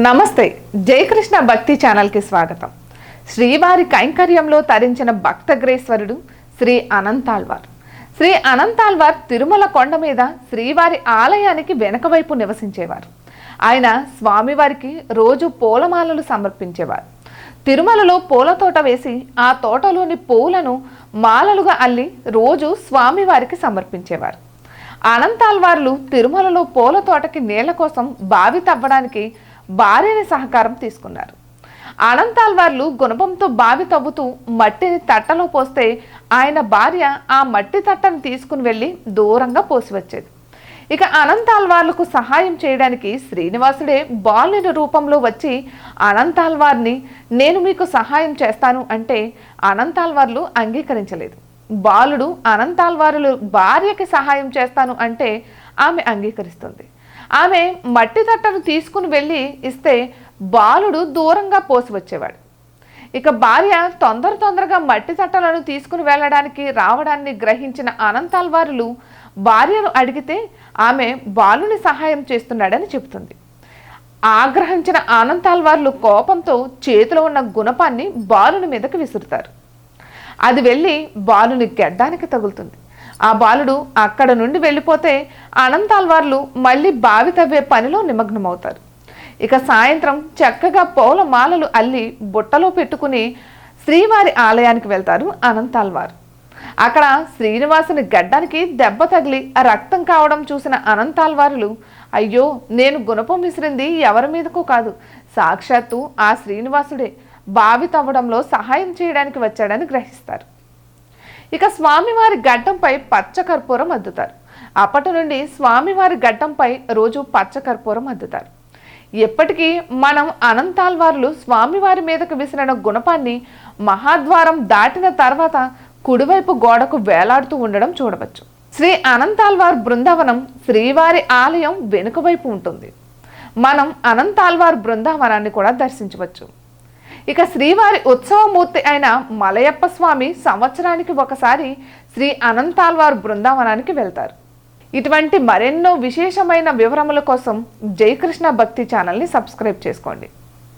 నమస్తే జయకృష్ణ భక్తి ఛానల్కి స్వాగతం. శ్రీవారి కైంకర్యంలో తరించిన భక్తగ్రేశ్వరుడు శ్రీ అనంతాల్వార్. శ్రీ అనంతాల్వార్ తిరుమల కొండ మీద శ్రీవారి ఆలయానికి వెనకవైపు నివసించేవారు. ఆయన స్వామివారికి రోజు పూలమాలలు సమర్పించేవారు. తిరుమలలో పూల తోట వేసి ఆ తోటలోని పూలను మాలలుగా అల్లి రోజు స్వామివారికి సమర్పించేవారు. అనంతాల్వార్లు తిరుమలలో పూల తోటకి నీళ్ళ కోసం బావి తవ్వడానికి భార్యని సహకారం తీసుకున్నారు. అనంతాల్వార్లు గుణపంతో బావి తవ్వుతూ మట్టిని తట్టలో పోస్తే ఆయన భార్య ఆ మట్టి తట్టను తీసుకుని వెళ్ళి దూరంగా పోసి వచ్చేది ఇక అనంతాల్వార్లకు సహాయం చేయడానికి శ్రీనివాసుడే బాలుని రూపంలో వచ్చి అనంతాల్వార్ని నేను మీకు సహాయం చేస్తాను అంటే అనంతాల్వార్లు అంగీకరించలేదు. బాలుడు అనంతాల్వారులు భార్యకి సహాయం చేస్తాను అంటే ఆమె అంగీకరిస్తుంది. ఆమె మట్టి తట్టను తీసుకుని వెళ్ళి ఇస్తే బాలుడు దూరంగా పోసి వచ్చేవాడు. ఇక భార్య తొందర తొందరగా మట్టి తట్టలను తీసుకుని వెళ్ళడానికి రావడాన్ని గ్రహించిన అనంతాల్వారులు భార్యను అడిగితే ఆమె బాలుని సహాయం చేస్తున్నాడని చెబుతుంది. ఆగ్రహించిన ఆనంతాల్వార్లు కోపంతో చేతిలో ఉన్న గుణపాన్ని బాలుని మీదకి విసురుతారు. అది వెళ్ళి బాలుని గెడ్డానికి తగులుతుంది. ఆ బాలుడు అక్కడ నుండి వెళ్ళిపోతే అనంతాల్వార్లు మళ్ళీ బావి తవ్వే పనిలో నిమగ్నమవుతారు. ఇక సాయంత్రం చక్కగా పౌల మాలలు అల్లి బుట్టలో పెట్టుకుని శ్రీవారి ఆలయానికి వెళ్తారు అనంతాల్వారు. అక్కడ శ్రీనివాసుని గడ్డానికి దెబ్బ తగిలి రక్తం కావడం చూసిన అనంతాల్వారులు అయ్యో నేను గుణపం విసిరింది ఎవరి మీదకో కాదు. సాక్షాత్తు ఆ శ్రీనివాసుడే బావి తవ్వడంలో సహాయం చేయడానికి వచ్చాడని గ్రహిస్తారు. ఇక స్వామివారి గడ్డంపై పచ్చ కర్పూరం అద్దుతారు. అప్పటి నుండి స్వామివారి గడ్డంపై రోజు పచ్చ కర్పూరం అద్దుతారు. ఎప్పటికీ మనం అనంతాల్వార్లు స్వామివారి మీదకు విసిరిన గుణపాన్ని మహాద్వారం దాటిన తర్వాత కుడివైపు గోడకు వేలాడుతూ ఉండడం చూడవచ్చు. శ్రీ అనంతాల్వార్ బృందావనం శ్రీవారి ఆలయం వెనుక వైపు ఉంటుంది. మనం అనంతాల్వార్ బృందావనాన్ని కూడా దర్శించవచ్చు. ఇక శ్రీవారి ఉత్సవమూర్తి అయిన మలయప్ప స్వామి సంవత్సరానికి ఒకసారి శ్రీ అనంతాల్వార్ బృందావనానికి వెళ్తారు. ఇటువంటి మరెన్నో విశేషమైన వివరముల కోసం జయకృష్ణ భక్తి ఛానల్ని సబ్స్క్రైబ్ చేసుకోండి.